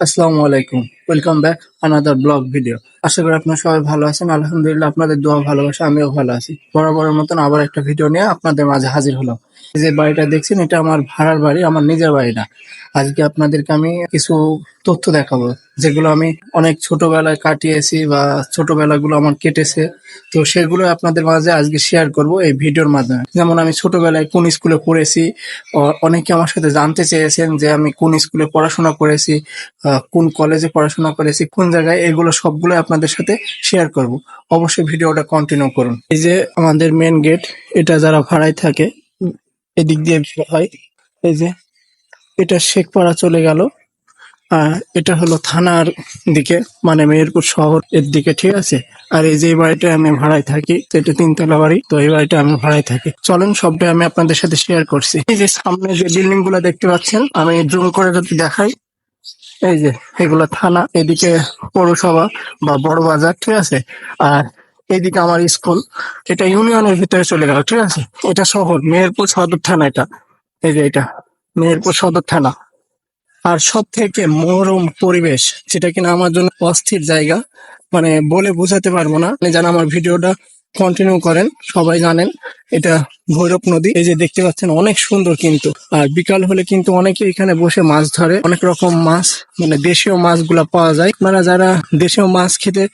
আসসালামু আলাইকুম। Welcome back another blog video আশা করি আপনারা সবাই ভালো আছেন। আলহামদুলিল্লাহ আপনাদের দোয়া ভালোবাসা, আমিও ভালো আছি। বরাবরের মতন আবার একটা ভিডিও নিয়ে আপনাদের মাঝে হাজির হলাম। যে বাড়িটা দেখছেন, এটা আমার ভাড়ার বাড়ি, আমার নিজের বাড়ি না। আজকে আপনাদেরকে আমি কিছু তথ্য দেখাবো, যেগুলো আমি অনেক ছোটবেলায় কাটিয়েছি বা ছোটবেলাগুলো আমার কেটেছে। তো সেগুলো আপনাদের মাঝে আজকে শেয়ার করব এই ভিডিওর মাধ্যমে। যেমন আমি ছোটবেলায় কোন স্কুলে পড়েছি অনেকে আমার সাথে জানতে চেয়েছেন যে আমি কোন স্কুলে পড়াশোনা করেছি কোন কলেজে পড়াশোনা করেছি, কোন জায়গায়, এগুলো সবগুলো আপনাদের সাথে শেয়ার করব। অবশ্যই ভিডিওটা কন্টিনিউ করুন। এই যে আমাদের মেন গেট এটা যারা ভাড়ায় থাকে এদিক দিয়ে বের হয়। এই যে, এটা শেখপাড়া চলে গেল। এটা হলো থানার দিকে মানে মেহেরপুর শহর এর দিকে, ঠিক আছে? আর এই যে বাড়িটা আমি ভাড়ায় থাকি, তো এটা তিনতলা বাড়ি, তো এই বাড়িটা আমি ভাড়ায় থাকি। চলেন, সবটাই আমি আপনাদের সাথে শেয়ার করছি। এই যে সামনে যে বিল্ডিংগুলো দেখতে পাচ্ছেন, আমি জুম করে যদি দেখাই, এই যে এগুলো থানা, এদিকে পৌরসভা বা বড় বাজার, ঠিক আছে? আর এইদিকে আমার স্কুল, এটা ইউনিয়নের ভিতরে চলে গেল, ঠিক আছে? এটা শহর, মেহেরপুর সদর থানা এটা। এই যে এটা, মেহেরপুর সদর থানা। আর সব থেকে মনোরম পরিবেশ, যেটা কিনা আমার জন্য অস্থির জায়গা মানে বলে বোঝাতে পারব না। যেন আমার ভিডিওটা কন্টিনিউ করেন, সবাই জানেন, এটা ভৈরব নদী। এই যে দেখতে পাচ্ছেন, অনেক সুন্দর কিন্তু। আর বিকাল হলে কিন্তু অনেকে এখানে বসে মাছ ধরে। অনেক রকম মাছ মানে দেশীয় মাছগুলা পাওয়া যায়। আপনারা যারা দেশীয় মাছ খেতে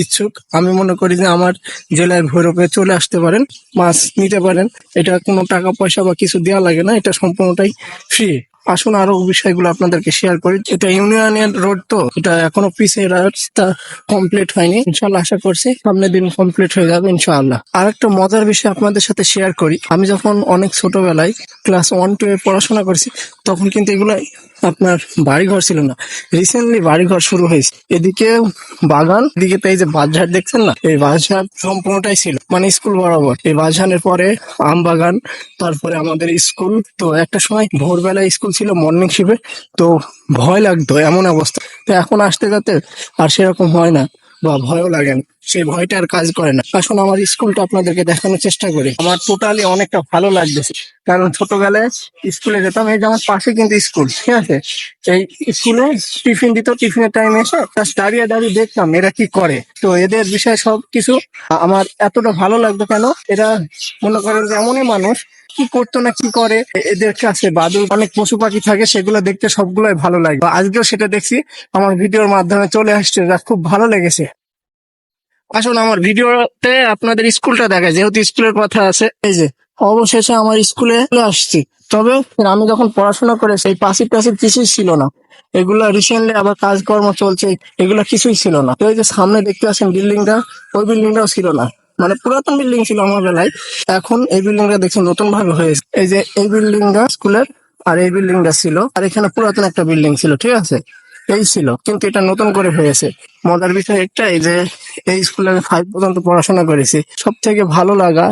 ইচ্ছুক, আমি মনে করি যে আমার জেলায় ভৈরবে চলে আসতে পারেন, মাছ নিতে পারেন। এটা কোনো টাকা পয়সা বা কিছু দেওয়া লাগে না, এটা সম্পূর্ণটাই ফ্রি আসুন আরও বিষয়গুলো আপনাদেরকে শেয়ার করি। এটা ইউনিয়নের রোড তো, এটা এখনও পিছিয়ে রাস্তা কমপ্লিট হয়নি। ইনশাল্লাহ আশা করছি সামনের দিন কমপ্লিট হয়ে যাবে ইনশাআল্লাহ। আর একটা মজার বিষয় আপনাদের সাথে শেয়ার করি। আমি যখন অনেক ছোটবেলায় ক্লাস ওয়ান টু এ পড়াশোনা করছি, তখন কিন্তু এগুলো আপনার বাড়িঘর ছিল না। রিসেন্টলি বাড়িঘর শুরু হয়েছে। এদিকে বাগান, এদিকে তো এই যে বাঁশঝাড় দেখছেন না? এই বাঁশঝাড় সম্পূর্ণটাই ছিল। মানে স্কুল বরাবর। এই বাঁশঝাড়ের পরে আম বাগান, তারপরে আমাদের স্কুল তো একটা সময় ভোরবেলা স্কুল ছিল মর্নিং শিফে তো ভয় লাগতো, এমন অবস্থা। তো এখন আসতে যাতে আর সেরকম হয় না, বা ভয়ও লাগে না। সেই ভয়টা আর কাজ করে না। আসুন, আমার স্কুলটা আপনাদেরকে দেখানোর চেষ্টা করি। আমার টোটালি অনেকটা ভালো লাগতেছে। কারণ ছোটবেলায় স্কুলে যেতাম, এই যে আমার পাশে কিন্তু স্কুল, ঠিক আছে? এই স্কুলে টিফিন দিত, টিফিনের টাইম এসে জাস্ট দাঁড়িয়ে দাঁড়িয়ে দেখতাম এরা কি করে। তো এদের বিষয়ে সব কিছু আমার এতটা ভালো লাগতো কেন? এরা মনে করেন যে এমনই মানুষ কি করতো না কি করে? এদের কাছে বাদুর অনেক পশু পাখি থাকে, সেগুলো দেখতে সবগুলোই ভালো লাগে। আজকেও সেটা দেখছি, আমার ভিডিওর মাধ্যমে চলে আসছে যা খুব ভালো লেগেছে। আসুন, আমার ভিডিওতে আপনাদের স্কুলটা দেখায় যেহেতু স্কুলের কথা আছে। এই যে, অবশেষে আমার স্কুলে আসছি। তবে আমি যখন পড়াশোনা করে, সেই পাশে পাশে কিছুই ছিল না। এগুলো রিসেন্টলি আবার কাজকর্ম চলছে, এগুলো কিছুই ছিল না। তো এই যে সামনে দেখতে পাচ্ছেন বিল্ডিংটা ওই বিল্ডিংটাও ছিল না। মানে পুরাতন বিল্ডিং ছিল আমার বেলায়, এখন এই বিল্ডিংটা দেখছেন নতুন ভাবে হয়েছে এই যে এই বিল্ডিং বিল্ডিংটা স্কুলের, আর এই বিল্ডিংটা ছিল, আর এখানে পুরাতন একটা বিল্ডিং ছিল, ঠিক আছে? এই ছিল, কিন্তু এটা নতুন করে হয়েছে। মজার বিষয় একটা, এই যে এই স্কুলে আমি ফাইভ পর্যন্ত পড়াশোনা করেছি সব থেকে ভালো লাগা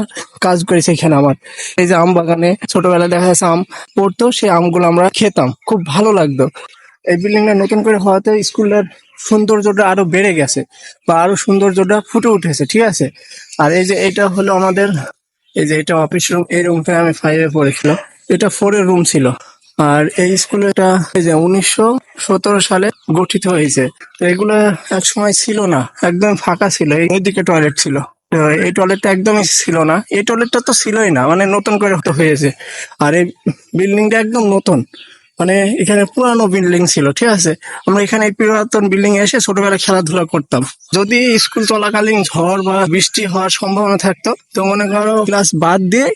কাজ করেছে এখানে আমার। এই যে আম বাগানে ছোটবেলায় দেখা যাচ্ছে আম পড়তো, সেই আমগুলো আমরা খেতাম, খুব ভালো লাগতো। এই বিল্ডিংটা নতুন করে হওয়াতে স্কুলের সৌন্দর্যটা আরও বেড়ে গেছে বা আরও সৌন্দর্যটা ফুটে উঠেছে, ঠিক আছে? আর এই যে এটা হলো আমাদের, এই যে এটা অফিস রুম এই রুমটা আমি ফাইভে পড়েছিলাম। এটা ফোর এর রুম ছিল। আর এই স্কুল স্কুলটা এই যে উনিশশো সতেরো সালে গঠিত হয়েছে। তো এগুলো এক সময় ছিল না, একদম ফাঁকা ছিল। এই দিকে টয়লেট ছিল। এই টয়লেটটা একদমই ছিল না। এই টয়লেটটা তো ছিলই না মানে নতুন করে হয়েছে। আর এই বিল্ডিংটা একদম নতুন। মানে এখানে পুরানো বিল্ডিং ছিল, ঠিক আছে? আমরা এখানে পুরাতন বিল্ডিং এসে ছোটবেলায় খেলাধুলা করতাম। যদি স্কুল চলাকালীন ঝড় বা বৃষ্টি হওয়ার সম্ভাবনা থাকতো, তো মনে করো ক্লাস বাদ দিয়ে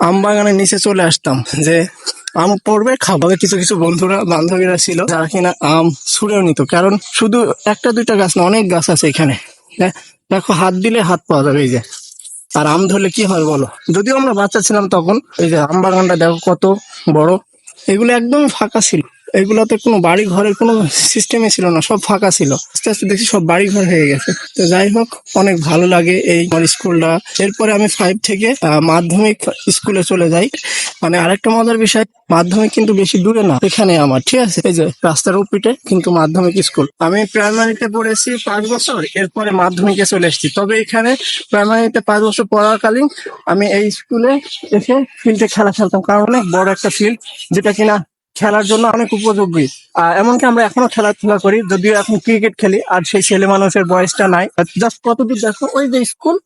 আম বাগানের নিচে চলে আসতাম যে আম পড়বে, খাব। কিছু কিছু বন্ধুরা, বান্ধবীরা ছিল, যারা কিনা আম ছুঁড়েও নিত। কারণ শুধু একটা, দুইটা গাছ না, অনেক গাছ আছে এখানে। দে- দেখো, হাত দিলে হাত পাওয়া যাবে এই যে। আর আম ধরলে কি হয় বলো? যদিও আমরা বাচ্চা ছিলাম তখন, এই যে আম বাগানটা দেখো কত বড়। এগুলো একদম ফাঁকা ছিল। এগুলোতে কোনো বাড়ি ঘরের কোনো সিস্টেমই ছিল না, সব ফাঁকা ছিল। আস্তে আস্তে দেখি সব বাড়ি ঘর হয়ে গেছে। তো যাই হোক, অনেক ভালো লাগে এই স্কুলটা। এরপরে আমি ফাইভ থেকে মাধ্যমিক স্কুলে চলে যাই। মানে আরেকটা মজার বিষয়, মাধ্যমিক কিন্তু বেশি দূরে না, এখানে আমার, ঠিক আছে? এই যে রাস্তার উপিটে কিন্তু মাধ্যমিক স্কুল। আমি প্রাইমারিতে পড়েছি পাঁচ বছর, এরপরে মাধ্যমিকে চলে এসেছি। তবে এখানে প্রাইমারিতে পাঁচ বছর পড়াকালীন আমি এই স্কুলে এসে ফিল্ডে খেলা খেলতাম। কারণ অনেক বড় একটা ফিল্ড যেটা কিনা খেলার জন্য অনেক উপযোগী। এমনকি আমরা এখনও খেলাধুলা করি, যদিও এখন ক্রিকেট খেলি, আর সেই ছেলে মানুষের বয়সটা নাই। জাস্ট কতদূর দেখো, ওই যে স্কুল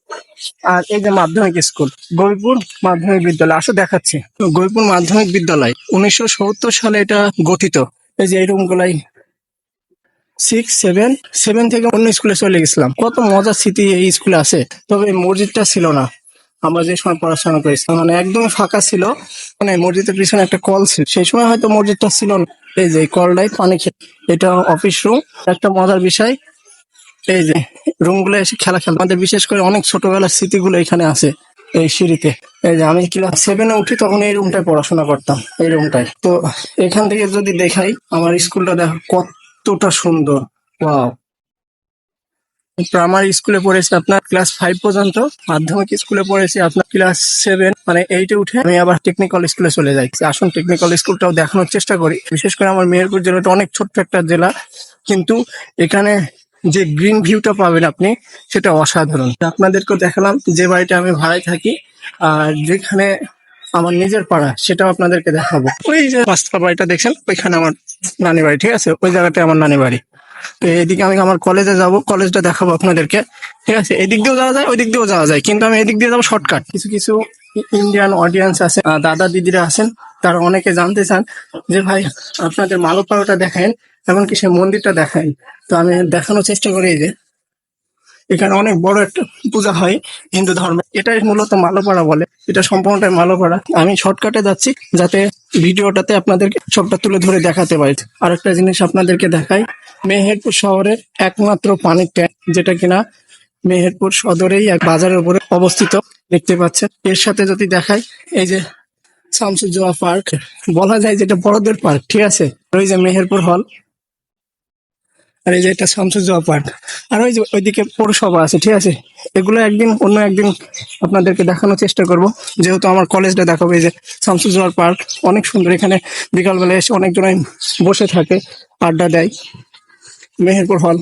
আর এই যে মাধ্যমিক স্কুল গরিপুর মাধ্যমিক বিদ্যালয়। আসো দেখাচ্ছি। গরিপুর মাধ্যমিক বিদ্যালয়, উনিশশো সত্তর সালে এটা গঠিত। এই যে এই রুম গুলাই সিক্স সেভেন সেভেন থেকে অন্য স্কুলে চলে গেছিলাম। কত মজার স্মৃতি এই স্কুলে আছে। তবে মসজিদটা ছিল না। আমরা যে সময় পড়াশোনা করেছিলাম মানে একদম ফাঁকা ছিল। মানে মসজিদের পিছনে একটা কল ছিল। সেই সময় হয়তো মসজিদটা ছিল না। এই যে কলটাই পানি এটা অফিস রুম একটা মজার বিষয়, এই যে রুমগুলো এসে খেলা খেলা আমাদের বিশেষ করে অনেক ছোটবেলার স্মৃতিগুলো এখানে আছে, এই সিঁড়িতে। এই যে আমি ক্লাস সেভেনে উঠি তখন এই রুমটায় পড়াশোনা করতাম, এই রুমটায় তো এখান থেকে যদি দেখাই, আমার স্কুলটা দেখো কতটা সুন্দর। ওয়াও প্রাইমারি স্কুলে পড়েছি আপনার ক্লাস ফাইভ পর্যন্ত। মাধ্যমিক স্কুলে পড়েছি, আপনার ক্লাস সেভেন মানে এইটে উঠে আমি আবার টেকনিক্যাল স্কুলে চলে যাই আসুন টেকনিক্যাল স্কুলটাও দেখানোর চেষ্টা করি। বিশেষ করে আমার মেহেরপুর জেলাটা অনেক ছোট্ট একটা জেলা, কিন্তু এখানে যে গ্রিন ভিউটা পাবেন আপনি, সেটা অসাধারণ। আপনাদেরকে দেখালাম যে বাড়িটা আমি ভাড়ায় থাকি, আর যেখানে আমার নিজের পাড়া, সেটাও আপনাদেরকে দেখাবো। ওই যে পাঁচটা বাড়িটা দেখছেন, ওইখানে আমার নানি বাড়ি, ঠিক আছে? ওই জায়গাটায় আমার নানি বাড়ি। তো এদিকে আমি আমার কলেজে যাব কলেজটা দেখাবো আপনাদেরকে। ঠিক আছে? এদিক দিয়েও যাওয়া যায়, ওইদিক দিয়েও যাওয়া যায়। কিন্তু আমি এদিক দিয়ে যাব শর্টকাট কিছু কিছু ইন্ডিয়ান অডিয়েন্স আছে দাদা দিদিরা আছেন, তারা অনেকে জানতে চান যে, ভাই, আপনাদের মালপাড়াটা দেখেন এমনকি সে মন্দিরটা দেখায় তো আমি দেখানোর চেষ্টা করি যে। এখানে অনেক বড় একটা পূজা হয় হিন্দু ধর্মে। এটাই মূলত মালোপাড়া বলে। এটা সম্পূর্ণটাই মালোপাড়া। আমি শর্টকাটে যাচ্ছি যাতে ভিডিওটাতে আপনাদেরকে সবটা তুলে ধরে দেখাতে পারি। আরেকটা জিনিস আপনাদেরকে দেখাই। মেহেরপুর শহরের একমাত্র পানির ট্যাঙ্ক, যেটা কিনা মেহেরপুর সদরেই এক বাজারের উপরে অবস্থিত। দেখতে পাচ্ছেন। এর সাথে যদি দেখাই, এই যে শামসুজ্জোয়া পার্ক, বলা যায় যেটা বড়দের পার্ক, ঠিক আছে? ওই যে মেহেরপুর হল আর এই যে এটা শামসুজ্জোয়া পার্ক। আর ওই যে ওইদিকে পৌরসভা আছে, ঠিক আছে? এগুলো একদিন, অন্য একদিন আপনাদেরকে দেখানোর চেষ্টা করব। যেহেতু আমার কলেজটা দেখাবো, এই যে শামসুজ্জোয়ার পার্ক, অনেক সুন্দর। এখানে বিকালবেলা এসে অনেকজনাই বসে থাকে, আড্ডা দেয়। মেহেরপুর হল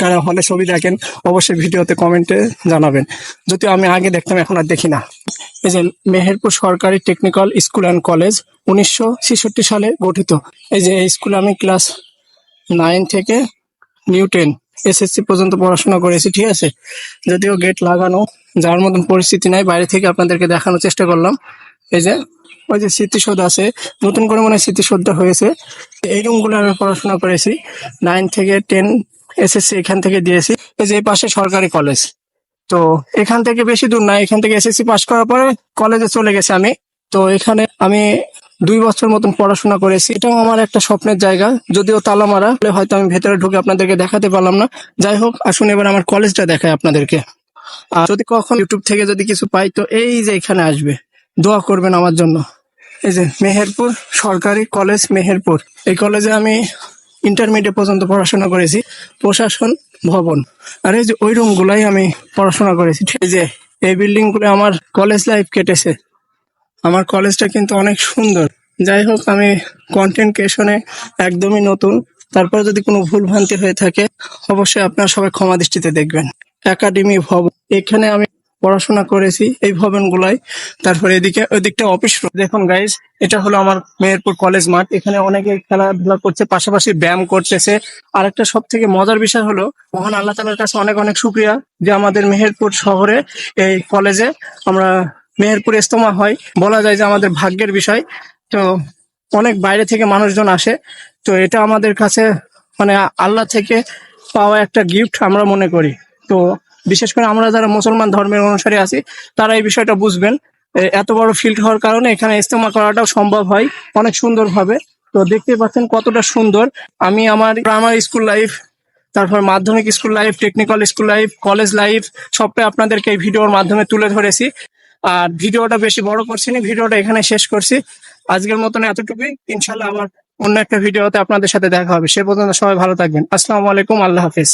কারা হলে ছবি দেখেন, অবশ্যই ভিডিওতে কমেন্টে জানাবেন। যদিও আমি আগে দেখতাম, এখন আর দেখি না। এই যে মেহেরপুর সরকারি টেকনিক্যাল স্কুল অ্যান্ড কলেজ উনিশশো ছেষট্টি সালে গঠিত। এই যে এই স্কুলে আমি ক্লাস নাইন থেকে নিউ টেন এসএসসি পর্যন্ত পড়াশোনা করেছি, ঠিক আছে? যদিও গেট লাগানো, যার মতন পরিস্থিতি নাই, বাইরে থেকে আপনাদেরকে দেখানোর চেষ্টা করলাম। এই যে, ওই যে স্মৃতিসৌধ আছে, নতুন করে মনে হয় স্মৃতিসৌধটা হয়েছে। এই রুমগুলো আমি পড়াশোনা করেছি নাইন থেকে টেন এসএসসি এখান থেকে দিয়েছি। এই যে পাশে সরকারি কলেজ তো এখান থেকে বেশি দূর না, এখান থেকে এসএসসি পাস করার পরে কলেজে চলে গেছে আমি। তো এখানে আমি দুই বছর মতন পড়াশোনা করেছি। এটাও আমার একটা স্বপ্নের জায়গা। যদিও তালা মারা হয়তো আমি ভেতরে ঢুকে আপনাদেরকে দেখাতে পারলাম না। যাই হোক, আসুন এবার আমার কলেজটা দেখায় আপনাদেরকে। আর যদি কখন ইউটিউব থেকে যদি কিছু পাই, তো এই যে এখানে আসবে। দোয়া করবেন আমার জন্য। এই যে মেহেরপুর সরকারি কলেজ মেহেরপুর। এই কলেজে আমি ইন্টারমিডিয়েট পর্যন্ত পড়াশোনা করেছি। প্রশাসন ভবন। আর এই যে ওই রুম গুলাই আমি পড়াশোনা করেছি। ঠিক এই যে, এই বিল্ডিংগুলো আমার কলেজ লাইফ কেটেছে। আমার কলেজটা কিন্তু অনেক সুন্দর। যাই হোক, আমি কন্টেন্ট ক্রিয়েশনে একদমই নতুন। তারপরে যদি কোনো ভুল ভ্রান্তি হয়ে থাকে, অবশ্যই আপনারা সবাই ক্ষমা দৃষ্টিতে দেখবেন। একাডেমি ভবন। এখানে আমি পড়াশোনা করেছি এই ভবনগুলাই তারপরে এদিকে ওইদিকটা অফিস দেখুন গাইজ এটা হলো আমার মেহেরপুর কলেজ মাঠ। এখানে অনেকে খেলাধুলা করছে, পাশাপাশি ব্যায়াম করতেছে। আর একটা সব থেকে মজার বিষয় হলো, মহান আল্লাহ তালার কাছে অনেক অনেক শুক্রিয়া যে আমাদের মেহেরপুর শহরে এই কলেজে আমরা মেহেরপুর ইস্তমা হয়। বলা যায় যে আমাদের ভাগ্যের বিষয়। তো অনেক বাইরে থেকে মানুষজন আসে। তো এটা আমাদের কাছে মানে আল্লাহ থেকে পাওয়া একটা গিফট আমরা মনে করি। তো বিশেষ করে আমরা যারা মুসলমান ধর্মের অনুসারে আছি, তারা এই বিষয়টা বুঝবেন। এত বড় ফিল্ড হওয়ার কারণে এখানে ইস্তেমা করাটাও সম্ভব হয় অনেক সুন্দরভাবে। তো দেখতে পাচ্ছেন কতটা সুন্দর। আমি আমার প্রাইমারি স্কুল লাইফ তারপর মাধ্যমিক school life technical school life college life সবটাই আপনাদেরকে এই ভিডিওর মাধ্যমে তুলে ধরেছি। আর ভিডিওটা বেশি বড় করছি না, ভিডিওটা এখানে শেষ করছি। আজকের মতন এতটুকুই। ইনশাল্লাহ আবার অন্য একটা ভিডিওতে আপনাদের সাথে দেখা হবে। সে পর্যন্ত সবাই ভালো থাকবেন। আসসালামু আলাইকুম, আল্লাহ হাফিজ।